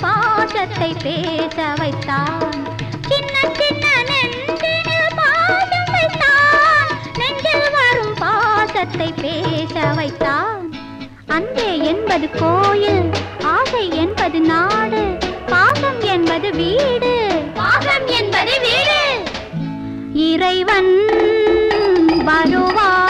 பாசத்தை பேச வைத்தான். சின்ன வரும் பாசத்தை பேச வைத்தான். அன்பே என்பது கோயில். ஆசை என்பது நாடு பாசம் என்பது வீடு. பாசம் என்பது வீடு. இறைவன் வருவான்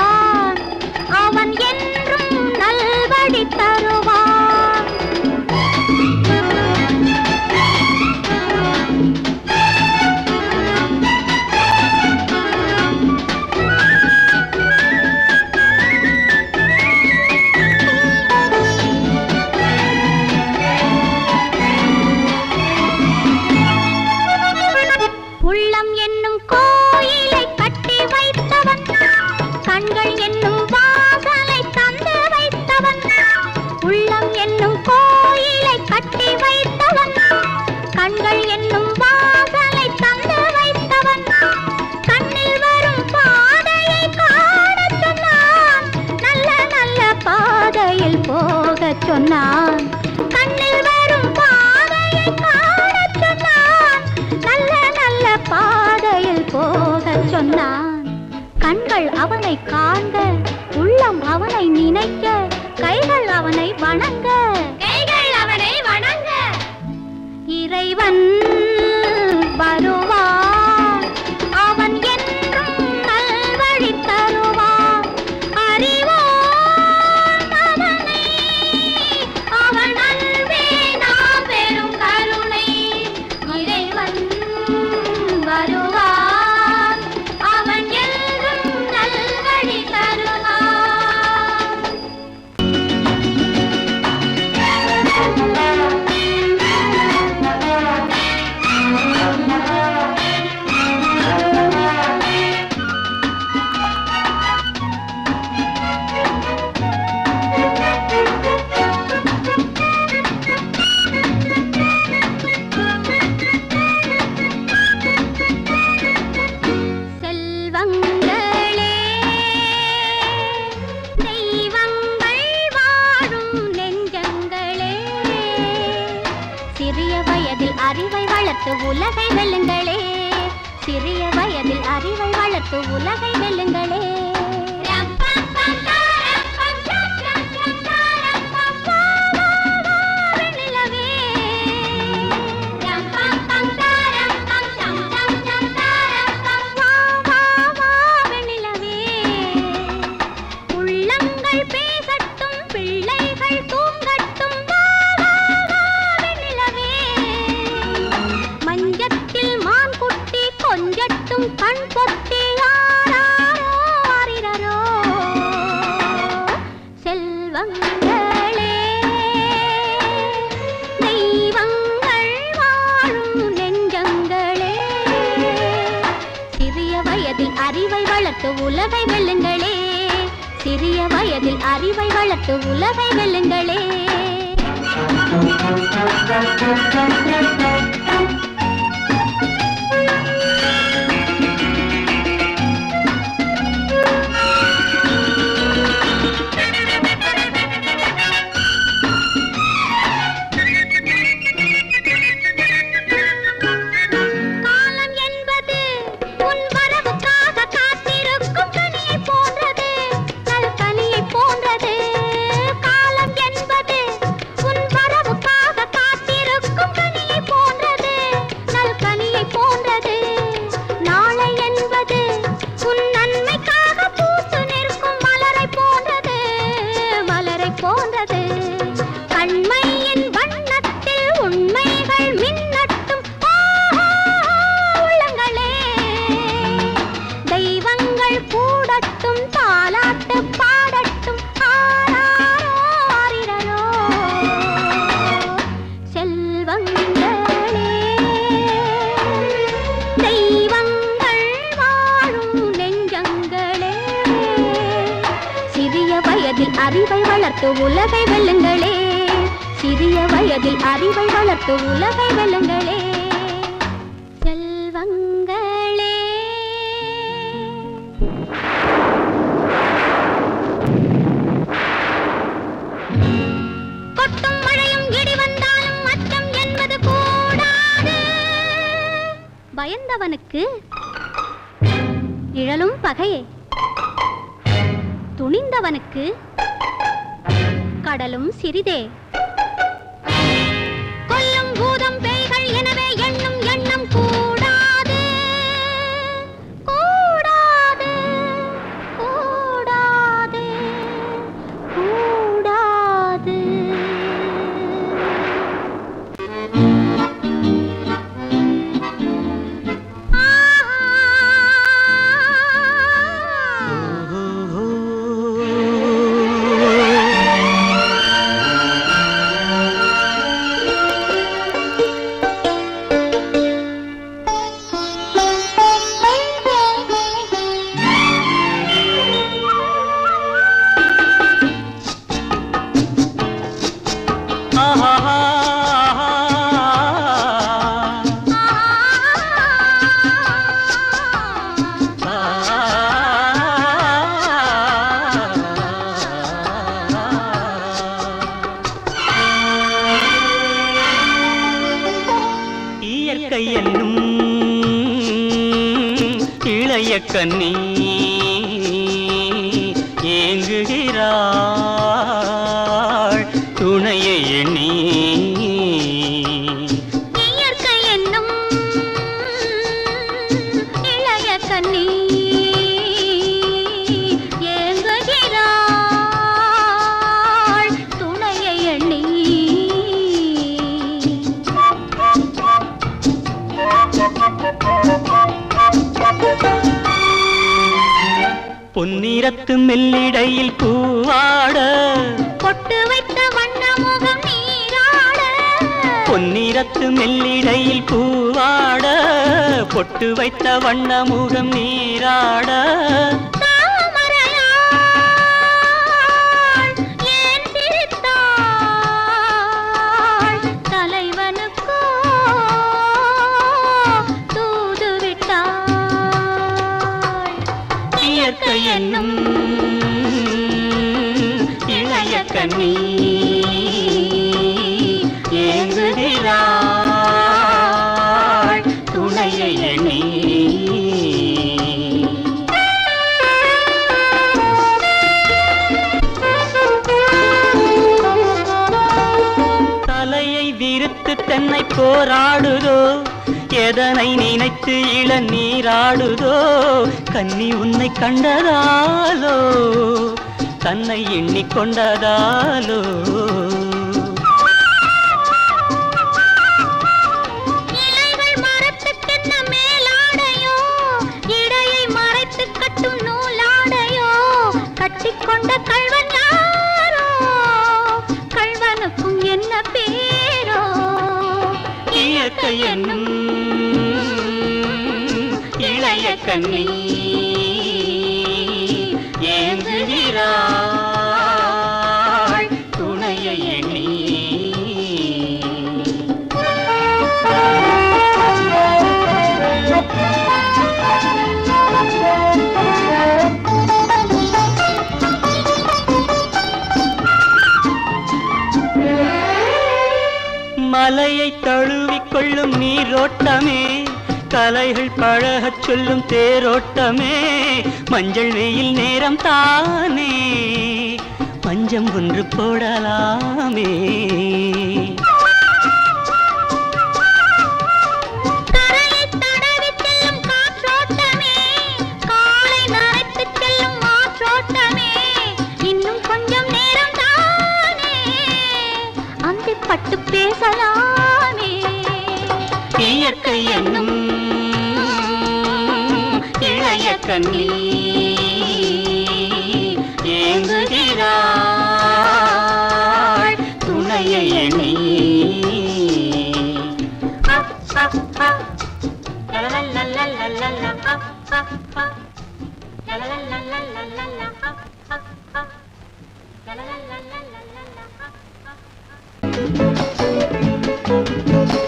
இறைவன் வளர்த்து உலகை வெல்லுங்களே. சிறிய வயதில் அறிவை வளர்த்து உலகை வெல்லுங்களே. வயதில் அறிவை வளர்த்து உலகை வெல்லுங்களே. சிறிய வயதில் அறிவை வளர்த்து உலகை வெல்லுங்களே. கண்மையின் வண்ணத்தில் உண்மைகள் மின்னட்டும். உள்ளங்களே. தெய்வங்கள் கூடட்டும் தாலாட்டு பாடட்டும். ஆராரோ செல்வங்களே. தெய்வங்கள் வாழும் நெஞ்சங்களே. சிறிய வயதில் அறிவை வளர்த்து உலகை வெல்லுங்களே. சிறிய வயதில் அறிவை வளர்த்து உலகை வெல்லுங்களே செல்வங்களே. கொட்டும் மழையும் இடி வந்தாலும் அச்சம் என்பது கூடாது. பயந்தவனுக்கு நிழலும் பகையே. துணிந்தவனுக்கு கடலும் சிறிதே. இளைய பொன்னிறத்து மெல்லிடையில் பூவாட. பொட்டு வைத்த வண்ண முகம் நீராட. பொன்னிறத்து மெல்லிடையில் பூவாட. பொட்டு வைத்த வண்ண முகம் நீராட. என்னும் இளைய கண்ணி ஏங்குகிறாள் துணையை எண்ணி. தலையை விரித்து தன்னை போராடுதோ? எதனை நினைத்து இளநீராடுதோ? கன்னி உன்னை கண்டதாலோ? தன்னை எண்ணிக்கொண்டதாலோ கட்டிக்கொண்ட கள்வன் யாரோ? கள்வனுக்கும் என்ன பேரோ? இயற்கை என்னும் கண்ணி ஏங்குகிறாள் துணைய எண்ணி. மலையை தழுவிக் கொள்ளும் நீரோட்டமே கலைகள் பழகச் சொல்லும் தேரோட்டமே மஞ்சள் வெயில் நேரம் தானே பஞ்சம் ஒன்று போடலாமே. கரையைத் தடவிச் செல்லும் காற்றோட்டமே, கண்ணி ஏங்குகிறாள் துணையை எண்ணி.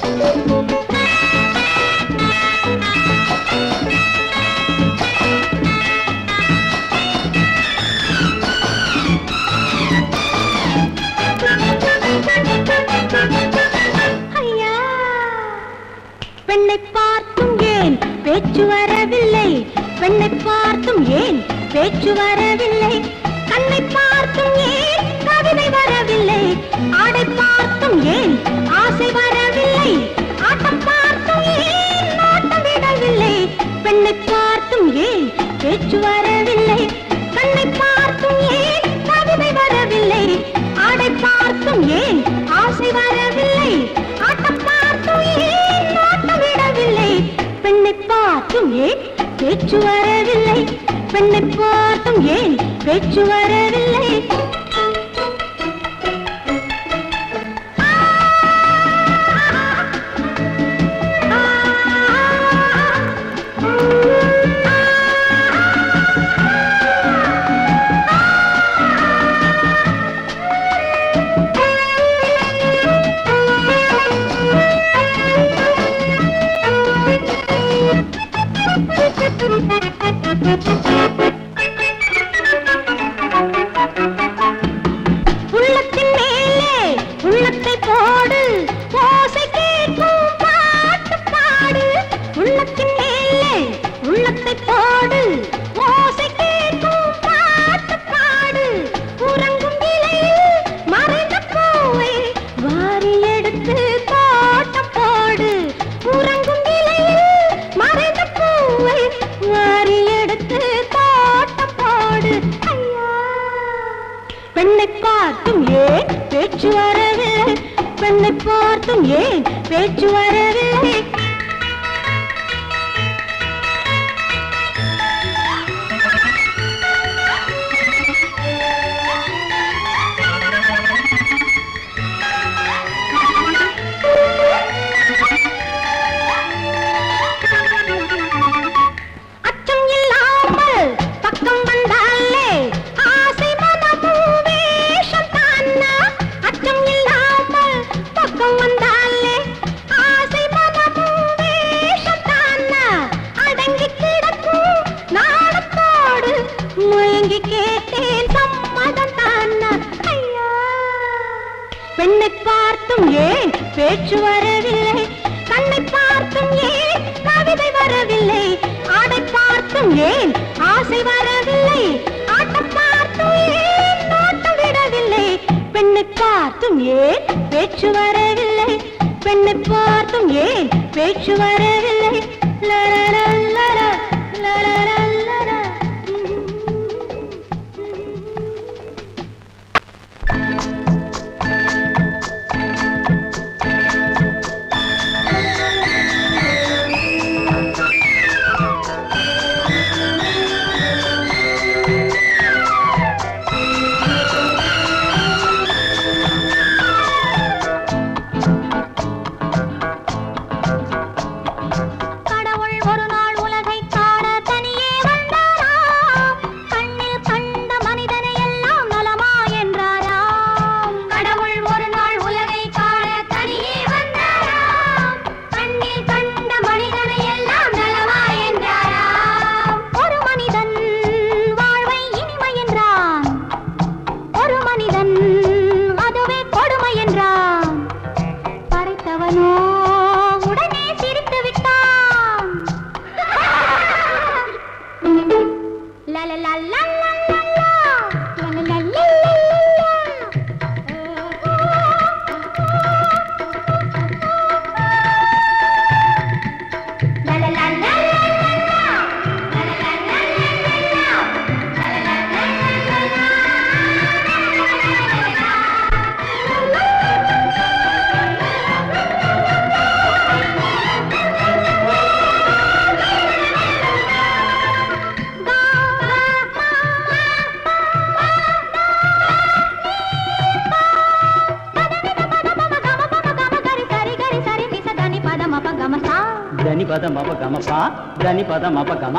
ஐயா பேச்சு வரவில்லை. பெண்ணை பார்த்தும் ஏன்? பேச்சு வரவில்லை. கண்ணை பார்த்தும் ஏன்? கவிதை வரவில்லை. ஆடை பார்த்தும் ஏன்? ஆசை வரவில்லை. ஆட்டம் பார்த்தும் ஏன்? நோட்டம் விடவில்லை பெண்ணை பார்த்தும் ஏன்? பேச்சு வரவில்லை. பேச்சு வரவில்லை. பேச்சு வரவே பேச்சு வரவில்லை. கண்ணை பார்த்தும் ஏன் கவிதை வரவில்லை? ஆடை பார்த்தும் ஏன் ஆசை வரவில்லை? ஆட்டம் பார்த்தும் ஏன் நோட்டம் விடவில்லை? பெண்ணை பார்த்தும் ஏன் பேச்சு வரவில்லை? பெண்ணை பார்த்தும் ஏன் பேச்சு வரவில்லை? கமப்பா தனி பத மப கம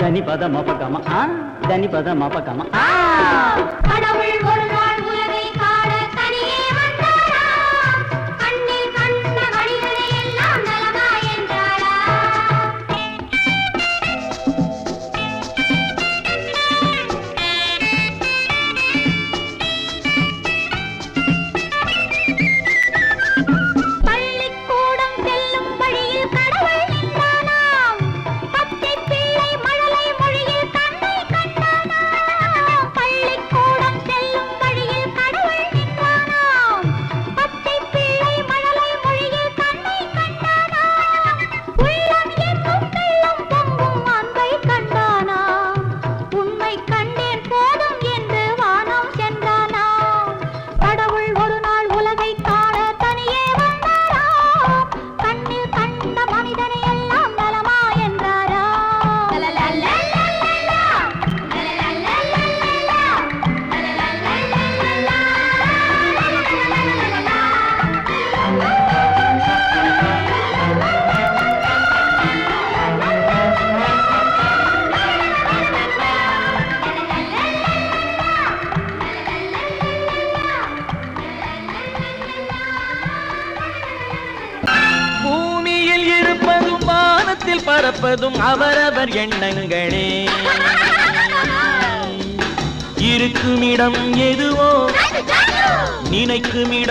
தனி பத மப கம தனி பத மப கடவுள்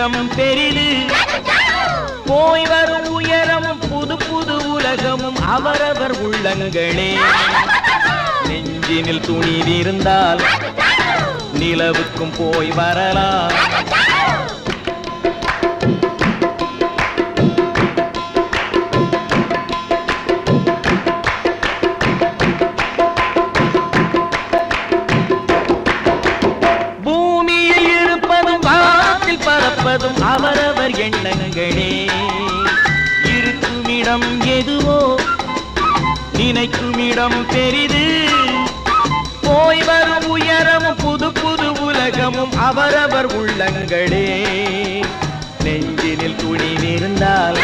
இடம் பெரிது. போய் வரும் உயரமும் புது புது உலகமும் அவரவர் உள்ளங்களே. நெஞ்சினில் துணிவிருந்தால் நிலவுக்கும் போய் வரலாம். எண்ணங்களே. இருக்குமிடம் எதுவோ நினைக்குமிடம் பெரிது. போய் வரும் உயரமும் புது புது உலகமும் அவரவர் உள்ளங்களே. நெஞ்சினில் துணிவிருந்தால்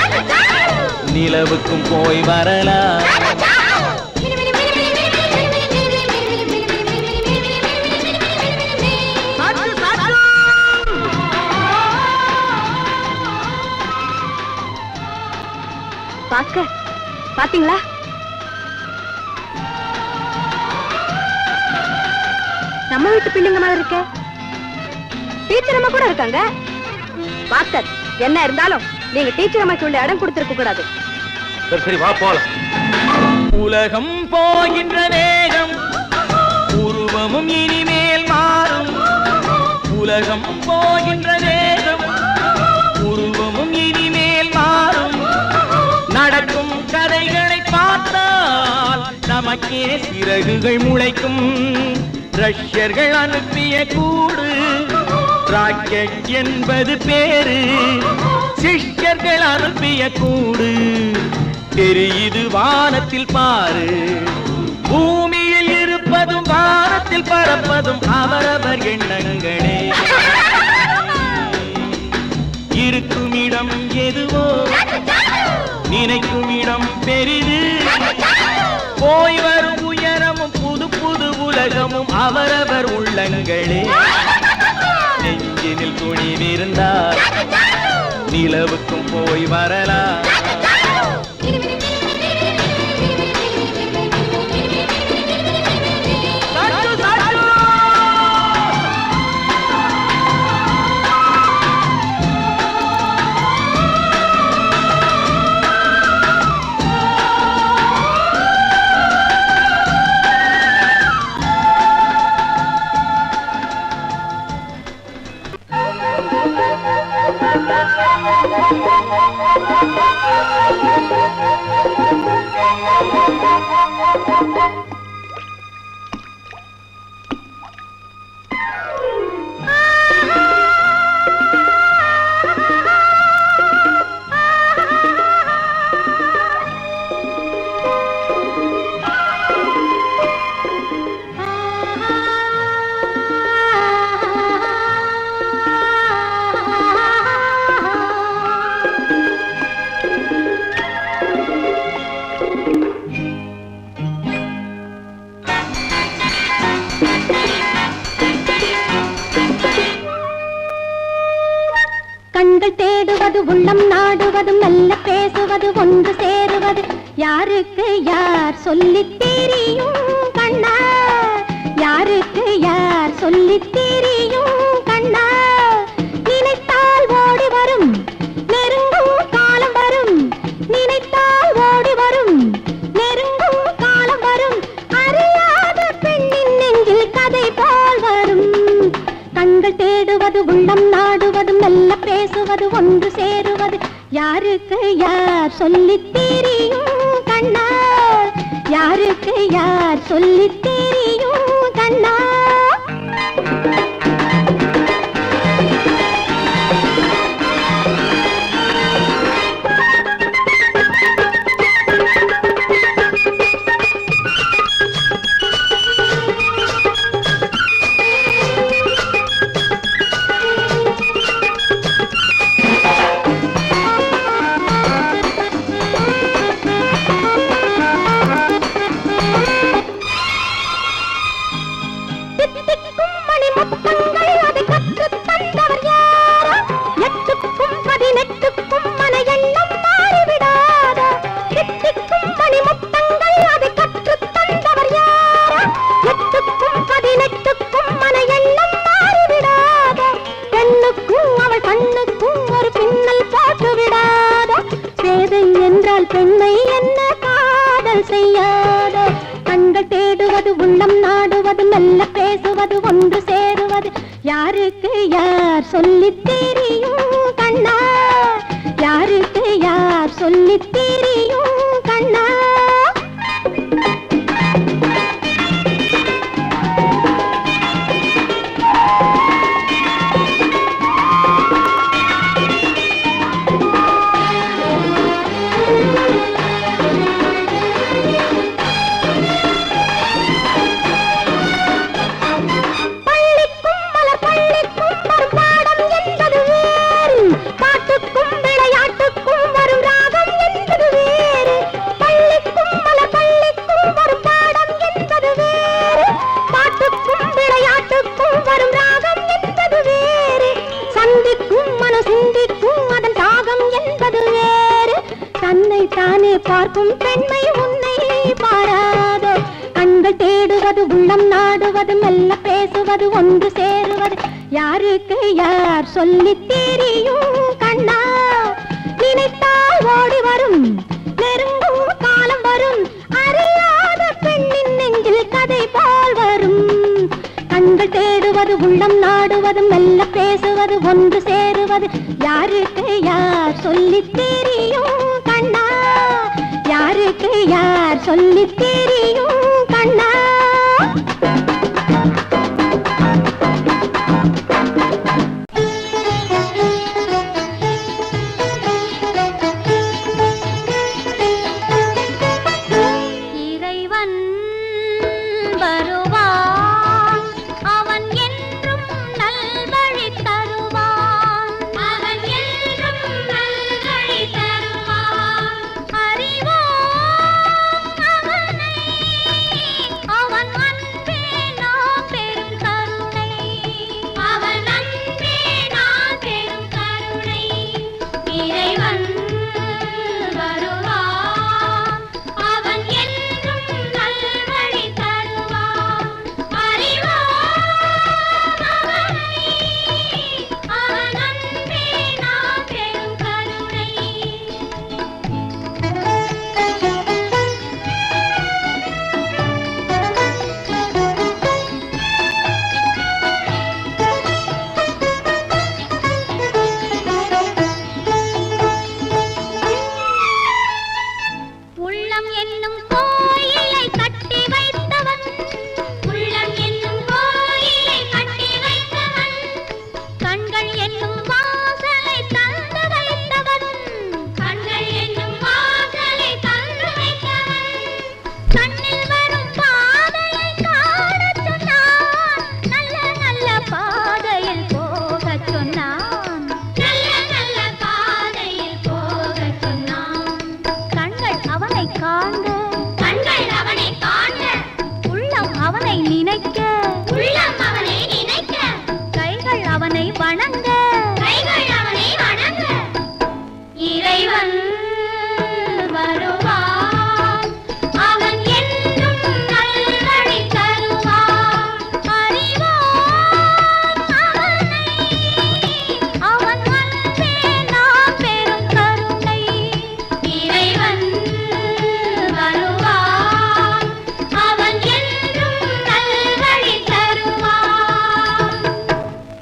நிலவுக்கும் போய் வரலாம். பாத்தீங்களா? நம்ம வீட்டு பிள்ளைங்க மாதிரி இருக்க. டீச்சர் அம்மா கூட இருக்காங்க? பாஸ்கர் என்ன இருந்தாலும் நீங்க டீச்சர் அம்மாக்கு உள்ள இடம் கொடுத்திருக்க கூடாது. சரி சரி வா போலாம். உலகம் போகின்ற வேகம் உருவமும் இனிமேல் மாறும். உலகம் போகின்ற வேகம் அங்கே சிறகுகள் முளைக்கும். ரஷ்யர்கள் அனுப்பிய கூடு. ராக்கெட் என்பது பேரு. சிஷ்யர்கள் அனுப்பிய கூடு. தெரியுது வானத்தில் பாரு. பூமியில் இருப்பதும் வானத்தில் பறப்பதும் அவரவர் எண்ணங்களே. இருக்கும் இடம் எதுவோ? நினைக்கும் இடம் பெரிது. போய் வரும் உயரமும் புது புது உலகமும் அவரவர் உள்ளங்களே. நெஞ்சினில் துணிவிருந்தார் நிலவுக்கும் போய் வரலாம் Thank you. ஒன்று சேருவது யாருக்கு யார் சொல்லி தெரியும் கண்ணா? யாருக்கு யார் சொல்லி தெரியும் யாருக்கு யார் சொல்லி தெரியும் கண்ணா? யாருக்கு யார் சொல்லி தெரியும் பேசுவது உள்ளம் நாடுவதும் மெல்ல பேசுவது ஒன்று சேருவது. யாருக்கு யார் சொல்லி தெரியும் கண்ணா? யாருக்கு யார் சொல்லி தெரியும்?